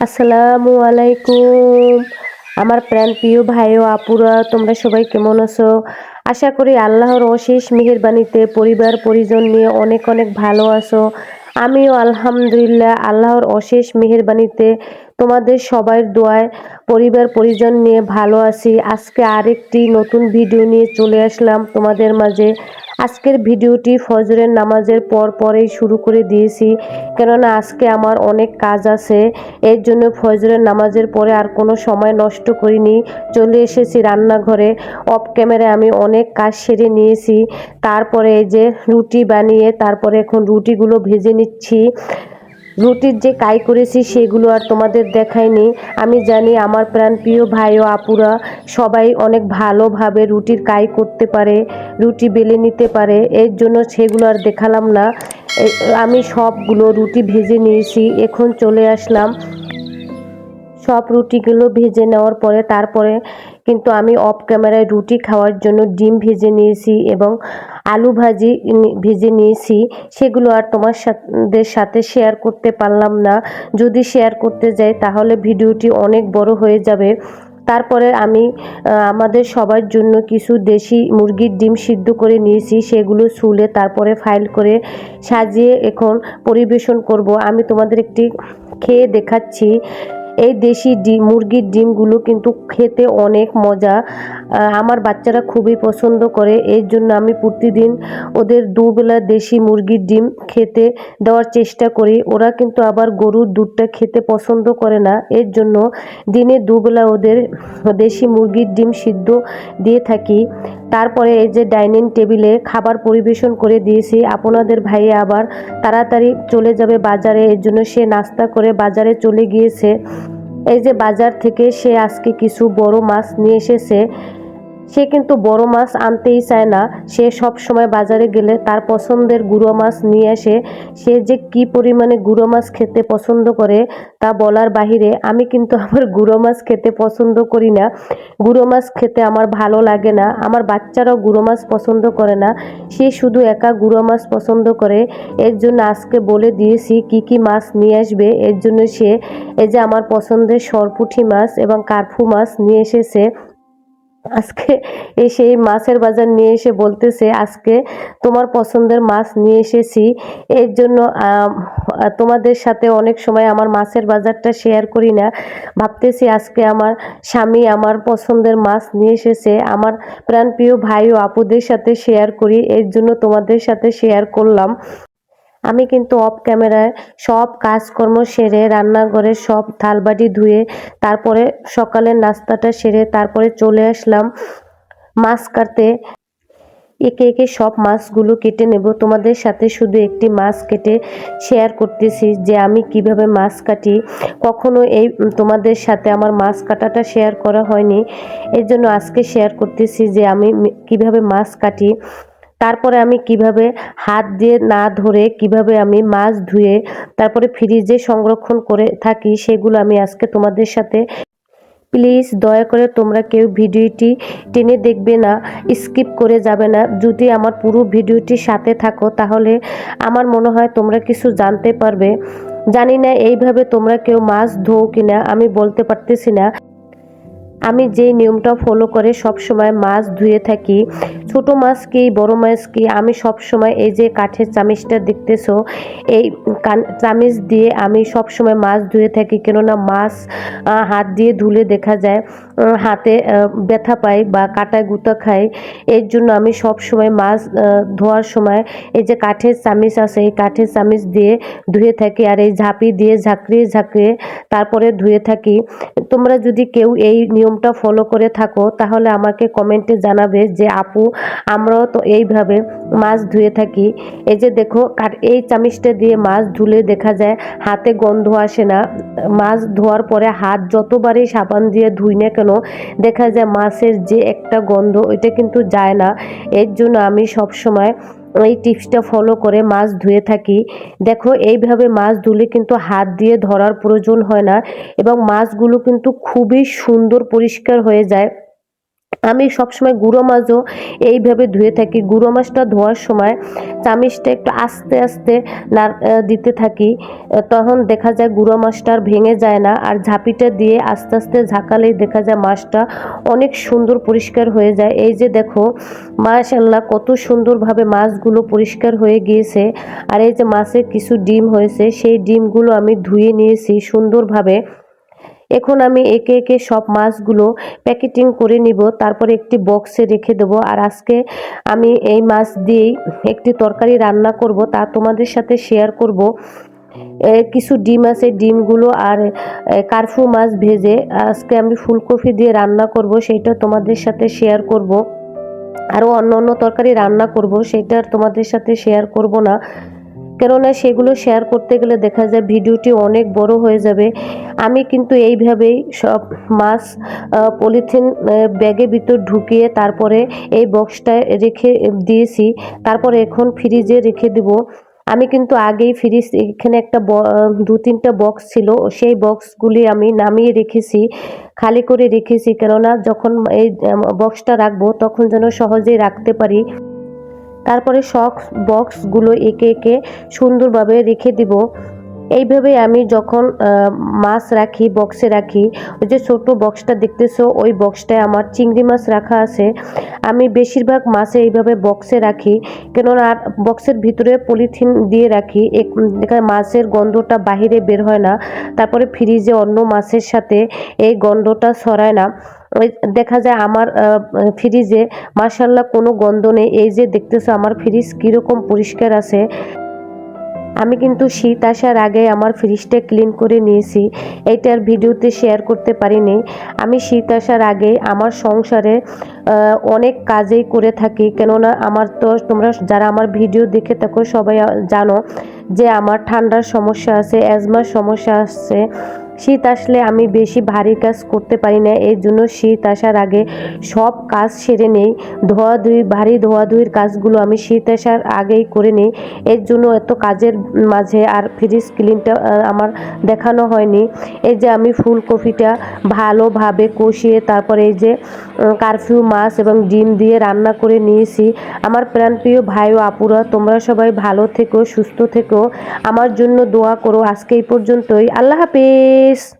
আসসালামু আলাইকুম। আমার প্রাণ প্রিয় ভাই ও আপুরা, তোমরা সবাই কেমন আছো? আশা করি আল্লাহর অশেষ মেহেরবানিতে পরিবার পরিজন নিয়ে অনেক অনেক ভালো আছো। আমিও আলহামদুলিল্লাহ আল্লাহর অশেষ মেহরবানিতে তোমাদের সবাই দোয়ায় পরিবার পরিজন নিয়ে ভালো আছি। আজকে আরেকটি নতুন ভিডিও নিয়ে চলে আসলাম তোমাদের মাঝে। আজকের ভিডিওটি ফজরের নামাজের পর পরেই শুরু করে দিয়েছি। কেননা আজকে আমার অনেক কাজ আছে। এর জন্য ফজরের নামাজের পরে আর কোনো সময় নষ্ট করিনি। চলে এসেছি রান্নাঘরে। অফ ক্যামেরায় আমি অনেক কাজ সেরে নিয়েছি। তারপরে এই যে রুটি বানিয়ে তারপরে এখন রুটিগুলো ভেজে নিচ্ছি। রুটির যে কাই করেছি সেগুলো আর তোমাদের দেখাইনি। আমি জানি আমার প্রাণ প্রিয় ভাই ও আপুরা সবাই অনেক ভালোভাবে রুটির কাই করতে পারে, রুটি বেলে নিতে পারে, এর জন্য সেগুলো আর দেখালাম না। আমি সবগুলো রুটি ভেজে নিয়েছি, এখন চলে আসলাম। সব রুটিগুলো ভেজে নেওয়ার পরে তারপরে কিন্তু আমি অফ ক্যামেরায় রুটি খাওয়ার জন্য ডিম ভেজে নিয়েছি এবং আলু ভাজি ভেজে নিয়েছি। সেগুলো আর তোমার সাথে সাথে শেয়ার করতে পারলাম না। যদি শেয়ার করতে যাই, তাহলে ভিডিওটি অনেক বড় হয়ে যাবে। তারপরে আমি আমাদের সবার জন্য কিছু দেশি মুরগির ডিম সিদ্ধ করে নিয়েছি। সেগুলো শুলে তারপরে ফাইল করে সাজিয়ে এখন পরিবেশন করব। আমি তোমাদের একটি খেয়ে দেখাচ্ছি। এই দেশি ডিম মুরগির ডিমগুলো কিন্তু খেতে অনেক মজা। আমার বাচ্চারা খুবই পছন্দ করে। এর জন্য আমি প্রতিদিন ওদের দুবেলা দেশি মুরগির ডিম খেতে দেওয়ার চেষ্টা করি। ওরা কিন্তু আবার গরুর দুধটা খেতে পছন্দ করে না। এর জন্য দিনে দুবেলা ওদের দেশি মুরগির ডিম সিদ্ধ দিয়ে থাকি। তারপরে এই যে ডাইনিং টেবিলে খাবার পরিবেশন করে দিয়েছি। আপনাদের ভাইয়ে আবার তাড়াতাড়ি চলে যাবে বাজারে। এর জন্য সে নাস্তা করে বাজারে চলে গিয়েছে। এই যে বাজার থেকে সে আজকে কিছু বড় মাছ নিয়ে এসেছে সে কিন্তু বড় মাছ আনতেই চায় না। সে সব সময় বাজারে গেলে তার পছন্দের গুঁড়ো মাছ নিয়ে আসে। সে যে কি পরিমাণে গুঁড়ো মাছ খেতে পছন্দ করে তা বলার বাহিরে আমি কিন্তু আমার গুঁড়ো মাছ খেতে পছন্দ করি না। গুঁড়ো মাছ খেতে আমার ভালো লাগে না। আমার বাচ্চারাও গুঁড়ো মাছ পছন্দ করে না। সে শুধু একা গুঁড়ো মাছ পছন্দ করে। এর জন্য আজকে বলে দিয়েছি কি কি মাছ নিয়ে আসবে। এর জন্য সে, এই যে আমার পছন্দের সরপুঁটি মাছ এবং কার্ফু মাছ নিয়ে এসেছে। আজকে এসে এই মাছের বাজার নিয়ে এসে বলতেছে, আজকে তোমার পছন্দের মাছ নিয়ে এসেছি। এর জন্য তোমাদের সাথে অনেক সময় আমার মাছের বাজারটা শেয়ার করি না। ভাবতেছি আজকে আমার স্বামী আমার পছন্দের মাছ নিয়ে এসেছে। আমার প্রাণপ্রিয় ভাই ও আপুদের সাথে শেয়ার করি। এর জন্য তোমাদের সাথে শেয়ার করলাম। আমি কিন্তু অফ ক্যামেরায় সব কাজকর্ম সেরে রান্নাঘরে সব থালবাটি ধুয়ে তারপরে সকালের নাস্তাটা সেরে তারপরে চলে আসলাম মাছ কাটতে। একে একে সব মাছগুলো কেটে নেব। তোমাদের সাথে শুধু একটি মাছ কেটে শেয়ার করতেছি যে আমি কীভাবে মাছ কাটি। কখনো এই তোমাদের সাথে আমার মাছ কাটাটা শেয়ার করা হয়নি। এর জন্য আজকে শেয়ার করতেছি যে আমি কীভাবে মাছ কাটি। তারপরে আমি কীভাবে হাত দিয়ে না ধরে কীভাবে আমি মাছ ধুয়ে তারপরে ফ্রিজে সংরক্ষণ করে থাকি সেগুলো আমি আজকে তোমাদের সাথে প্লিজ দয়া করে তোমরা কেউ ভিডিওটি টেনে দেখবে না, স্কিপ করে যাবে না। যদি আমার পুরো ভিডিওটির সাথে থাকো, তাহলে আমার মনে হয় তোমরা কিছু জানতে পারবে। জানি না এইভাবে তোমরা কেউ মাছ ধোও কিনা, আমি বলতে পারতেছি না। আমি যেই নিয়মটা ফলো করে সব সময় মাছ ধুয়ে থাকি, ছোট মাছ কি, বড় মাছ কি, আমি সব সময় এই যে কাঠের চামিচটা দেখতেছো, এই চামিচ দিয়ে আমি সব সময় মাছ ধুয়ে থাকি, কেননা মাছ হাত দিয়ে ধুলে দেখা যায় হাতে ব্যথা পাই বা কাটায় গুঁতা খাই, এর জন্য আমি সব সময় মাছ ধোয়ার সময় এই যে কাঠের চামিচ আছে, এই কাঠের চামিচ দিয়ে ধুয়ে থাকি আর এই ঝাঁপি দিয়ে ঝাঁকড়িয়ে ঝাঁকড়িয়ে তারপরে ধুয়ে থাকি। তোমরা যদি কেউ এই নিয়মটা ফলো করে থাকো, তাহলে আমাকে কমেন্টে জানাবে যে, আপু, আমরাও তো এইভাবে মাছ ধুয়ে থাকি। এই যে দেখো কাট এই চামিচটা দিয়ে মাছ ধুলে দেখা যায় হাতে গন্ধ আসে না। মাছ ধোয়ার পরে হাত যতবারই সাবান দিয়ে ধুই না কেন, দেখা যায় মাছের যে একটা গন্ধ, ওইটা কিন্তু যায় না। এর জন্য আমি সব সময় এই টিপসটা ফলো করে মাছ ধুয়ে থাকি। দেখো, এইভাবে মাছ ধুলে কিন্তু হাত দিয়ে ধরার প্রয়োজন হয় না এবং মাছগুলো কিন্তু খুবই সুন্দর পরিষ্কার হয়ে যায়। আমি সবসময় গুঁড়ো মাছও এইভাবে ধুয়ে থাকি। গুঁড়ো মাছটা ধোয়ার সময় চামিচটা একটু আস্তে আস্তে দিতে থাকি। তখন দেখা যায় গুঁড়ো মাছটা আর ভেঙে যায় না আর ঝাঁপিটা দিয়ে আস্তে আস্তে ঝাঁকালেই দেখা যায় মাছটা অনেক সুন্দর পরিষ্কার হয়ে যায়। এই যে দেখো মাশাল্লাহ কত সুন্দরভাবে মাছগুলো পরিষ্কার হয়ে গিয়েছে। আর এই যে মাছের কিছু ডিম হয়েছে, সেই ডিমগুলো আমি ধুয়ে নিয়েছি সুন্দরভাবে। এখন আমি একে একে সব মাছগুলো প্যাকেটিং করে নিব, তারপরে একটি বক্সে রেখে দেবো। আর আজকে আমি এই মাছ দিয়েই একটি তরকারি রান্না করব, তা তোমাদের সাথে শেয়ার করব। কিছু ডিম আছে, ডিমগুলো আর কারফু মাছ ভেজে আজকে আমি ফুলকপি দিয়ে রান্না করব, সেইটা তোমাদের সাথে শেয়ার করব। আরও অন্য অন্য তরকারি রান্না করব সেটা তোমাদের সাথে শেয়ার করব না। কেননা সেগুলো শেয়ার করতে গেলে দেখা যায় ভিডিওটি অনেক বড় হয়ে যাবে। আমি কিন্তু এইভাবেই সব মাছ পলিথিন আহ, ব্যাগের ভিতর ঢুকিয়ে তারপরে এই বক্সটায় রেখে দিয়েছি। তারপরে এখন ফ্রিজে রেখে দেব। আমি কিন্তু আগেই ফ্রিজ এখানে একটা দু তিনটা বক্স ছিল। সেই বক্সগুলি আমি নামিয়ে রেখেছি খালি করে রেখেছি। কেননা যখন এই বক্সটা রাখব তখন যেন সহজেই রাখতে পারি। তারপরে সব বক্সগুলো একে একে সুন্দরভাবে রেখে দিব। এইভাবে আমি যখন মাছ রাখি, বক্সে রাখি, ওই যে ছোট বক্সটা দেখতেছো, ওই বক্সটায় আমার চিংড়ি মাছ রাখা আছে। আমি বেশিরভাগ মাছে এইভাবে বক্সে রাখি, কেননা বক্সের ভিতরে পলিথিন দিয়ে রাখি, এক- এখানে মাছের গন্ধটা বাহিরে বের হয় না। তারপরে ফ্রিজে অন্য মাছের সাথে এই গন্ধটা ছড়ায় না। ওই দেখা যায় আমার ফ্রিজে মার্শাল্লাহ কোনো গন্ধ নেই। এই যে দেখতেছো আমার ফ্রিজ কীরকম পরিষ্কার আছে। আমি কিন্তু শীত আসার আগে আমার ফ্রিজটা ক্লিন করে নিয়েছি। এইটার ভিডিওতে শেয়ার করতে পারিনি। আমি শীত আসার আগে আমার সংসারে অনেক কাজেই করে থাকি। কেননা আমার তো, তোমরা যারা আমার ভিডিও দেখে থাকো সবাই জানো যে আমার ঠান্ডার সমস্যা আছে অ্যাজমার সমস্যা আছে। শীত আসলে আমি বেশি ভারী কাজ করতে পারি না, এর জন্য শীত আসার আগে সব কাজ সেরে নেই। ধোয়াধুয়ি, ভারী ধোয়াধুয়ির কাজগুলো আমি শীত আসার আগেই করে নিই। এর জন্য এত কাজের মাঝে আর ফ্রিজ ক্লিনটা আমার দেখানো হয়নি। এই যে আমি ফুলকপিটা ভালোভাবে কষিয়ে তারপরে এই যে কারফিউ, মাছ এবং ডিম দিয়ে রান্না করে নিয়েছি। আমার প্রাণপ্রিয় ভাই ও আপুরা, তোমরা সবাই ভালো থেকো, সুস্থ থেকো। আমার জন্য দোয়া করো। আজকে এই পর্যন্তই। আল্লাহ হাফেজ।